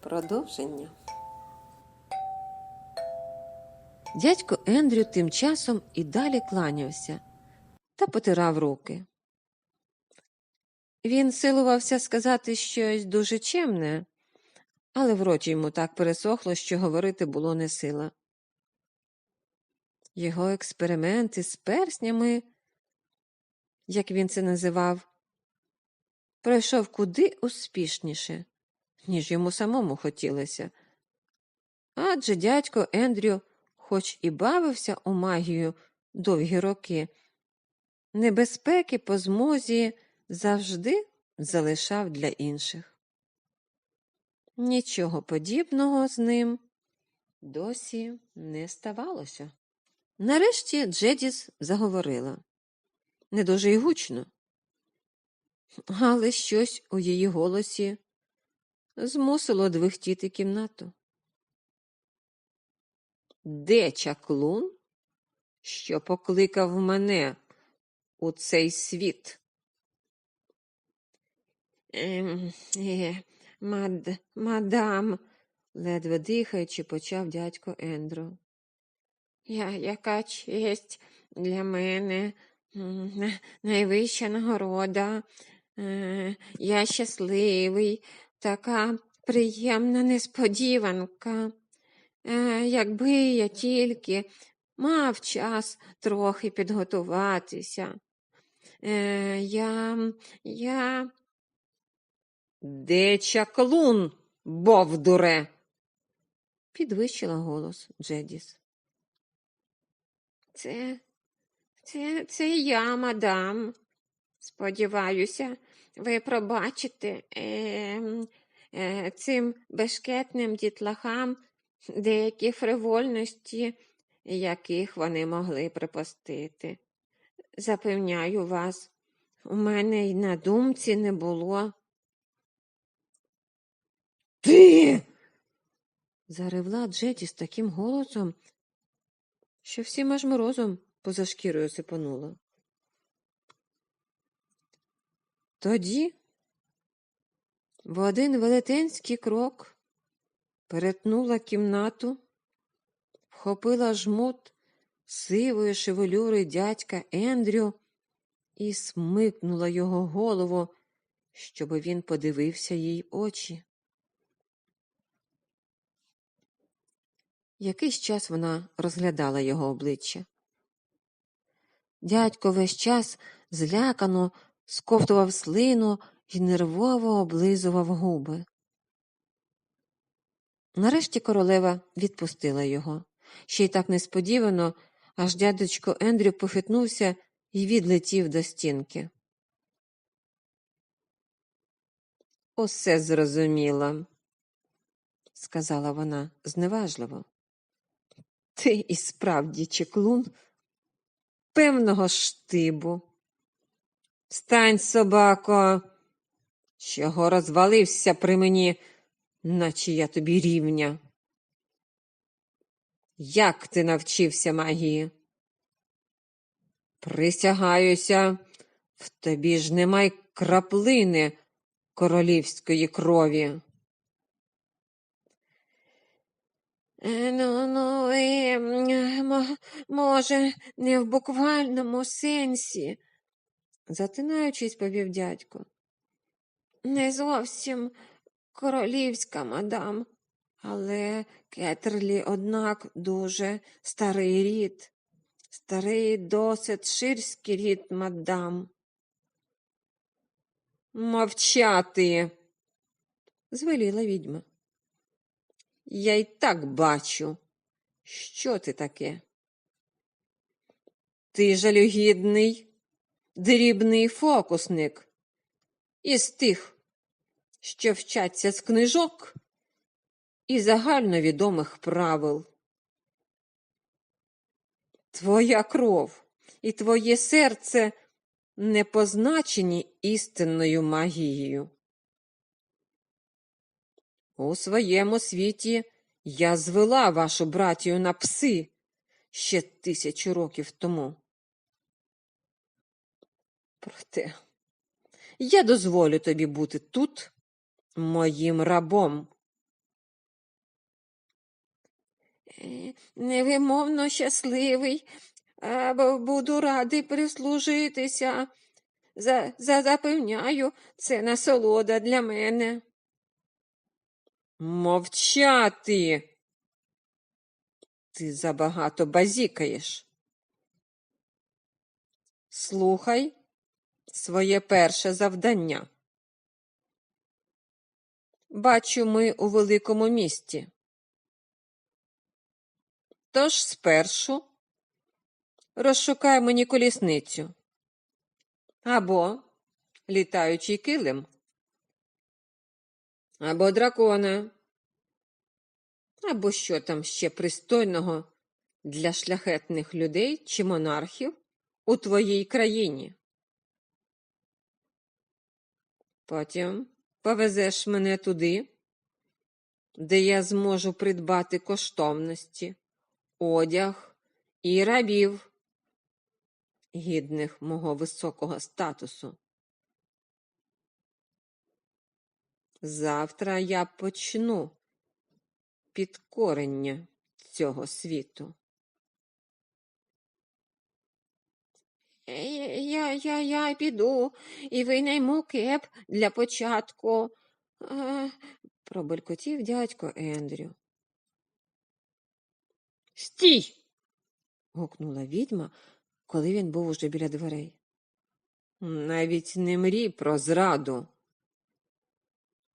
Продовження. Дядько Ендрю тим часом і далі кланявся та потирав руки. Він силувався сказати щось дуже чемне, але в роті йому так пересохло, що говорити було не сила. Його експерименти з перснями, як він це називав, пройшов куди успішніше, ніж йому самому хотілося. Адже дядько Ендрю, хоч і бавився у магію довгі роки, небезпеки по змозі завжди залишав для інших. Нічого подібного з ним досі не ставалося. Нарешті Джедіс заговорила не дуже й гучно, але щось у її голосі змусило двихтіти кімнату. Де чаклун, що покликав мене у цей світ? Ем, е, мад, мадам, ледве дихаючи, почав дядько Ендрю. Я, яка честь для мене, найвища нагорода. Е, Я щасливий, така приємна несподіванка. Е, Якби я тільки мав час трохи підготуватися. Е, Я, я. Де чаклун, бовдуре? підвищила голос Джедіс. Це, це, це я, мадам. Сподіваюся, ви пробачите е, е, цим бешкетним дітлахам деякі фривольності, яких вони могли припустити. Запевняю вас, у мене й на думці не було. Ти. заревла Джеті з таким голосом, що всім аж морозом поза шкірою сипонуло. Тоді в один велетенський крок перетнула кімнату, вхопила жмут сивої шевелюри дядька Ендрю і смикнула його голову, щоби він подивився їй очі. Якийсь час вона розглядала його обличчя. Дядько весь час злякано сковтував слину і нервово облизував губи. Нарешті королева відпустила його. Ще й так несподівано, аж дядечко Ендрю похитнувся і відлетів до стінки. Усе зрозуміла, сказала вона зневажливо. Ти і справді чеклун певного штибу. Стань, собако, чого розвалився при мені, наче я тобі рівня. Як ти навчився магії? Присягаюся, в тобі ж немає краплини королівської крові. Ну, ну, е, може, не в буквальному сенсі, затинаючись, повів дядько. Не зовсім королівська, мадам, але Кетерлі, однак, дуже старий рід, старий досить ширський рід, мадам. Мовчати, звеліла відьма. Я й так бачу. Що ти таке? Ти жалюгідний, дрібний фокусник із тих, що вчаться з книжок і загальновідомих правил. Твоя кров і твоє серце не позначені істинною магією. У своєму світі я звела вашу братію на пси ще тисячу років тому. Проте я дозволю тобі бути тут моїм рабом. Е, Невимовно щасливий, або буду радий прислужитися. За, за, запевняю, це насолода для мене. Мовчати. Ти забагато базікаєш. Слухай своє перше завдання. Бачу, ми у великому місті. Тож спершу розшукай мені колісницю або літаючий килим, або дракона, або що там ще пристойного для шляхетних людей чи монархів у твоїй країні. Потім повезеш мене туди, де я зможу придбати коштовності, одяг і рабів, гідних мого високого статусу. Завтра я почну підкорення цього світу. Я, я, я піду і винайму кеп для початку, е, пробелькотів дядько Ендрю. Стій. гукнула відьма, коли він був уже біля дверей. Навіть не мрій про зраду.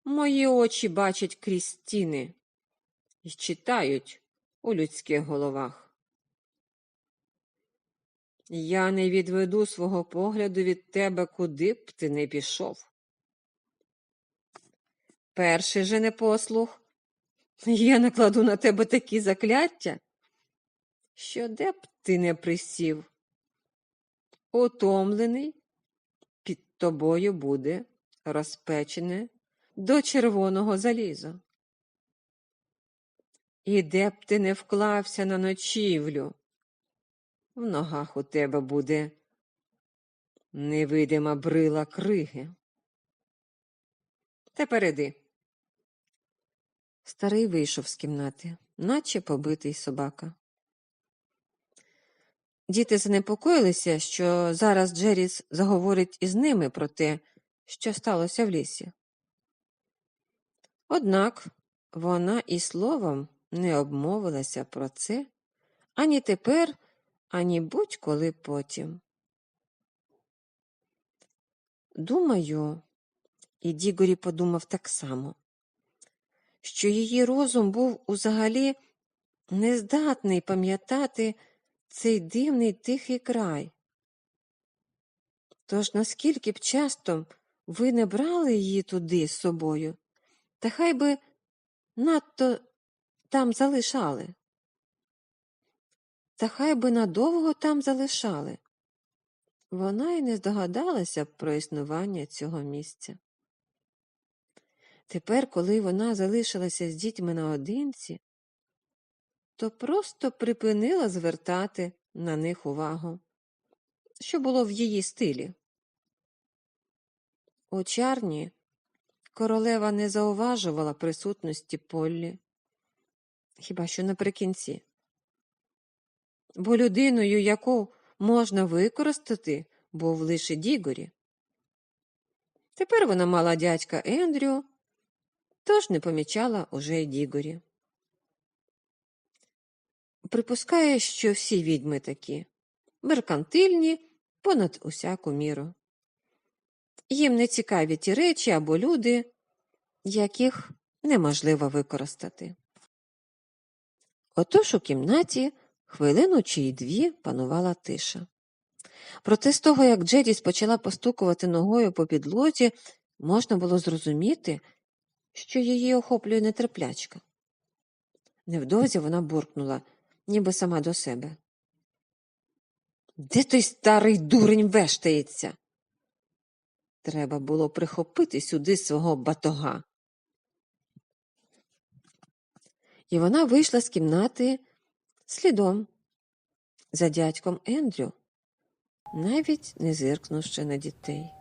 Мої очі бачать крізь стіни і читають у людських головах. Я не відведу свого погляду від тебе, куди б ти не пішов. Перший же непослух, я накладу на тебе такі закляття, що де б ти не присів, утомлений, під тобою буде розпечене до червоного заліза. І де б ти не вклався на ночівлю, в ногах у тебе буде невидима брила криги. Тепер іди. Старий вийшов з кімнати, наче побитий собака. Діти занепокоїлися, що зараз Джеріс заговорить із ними про те, що сталося в лісі. Однак вона і словом не обмовилася про це ані тепер, ані будь-коли потім. Думаю, і Дігорі подумав так само, що її розум був узагалі нездатний пам'ятати цей дивний тихий край. Тож наскільки б часто ви не брали її туди з собою, та хай би надто там залишали. Та хай би надовго там залишали. Вона й не здогадалася про існування цього місця. Тепер, коли вона залишилася з дітьми наодинці, то просто припинила звертати на них увагу, що було в її стилі. У чарні королева не зауважувала присутності Поллі, хіба що наприкінці. Бо людиною, яку можна використати, був лише Дігорі. Тепер вона мала дядька Ендрю, тож не помічала уже й Дігорі. Припускає, що всі відьми такі меркантильні понад усяку міру. Їм не цікаві ті речі або люди, яких неможливо використати. Отож у кімнаті хвилину чи й дві панувала тиша. Проте з того, як Джедіс почала постукувати ногою по підлозі, можна було зрозуміти, що її охоплює нетерплячка. Невдовзі вона буркнула, ніби сама до себе. Де той старий дурень вештається? Треба було прихопити сюди свого батога. І вона вийшла з кімнати слідом за дядьком Ендрю, навіть не зиркнувши на дітей.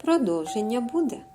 Продовження буде.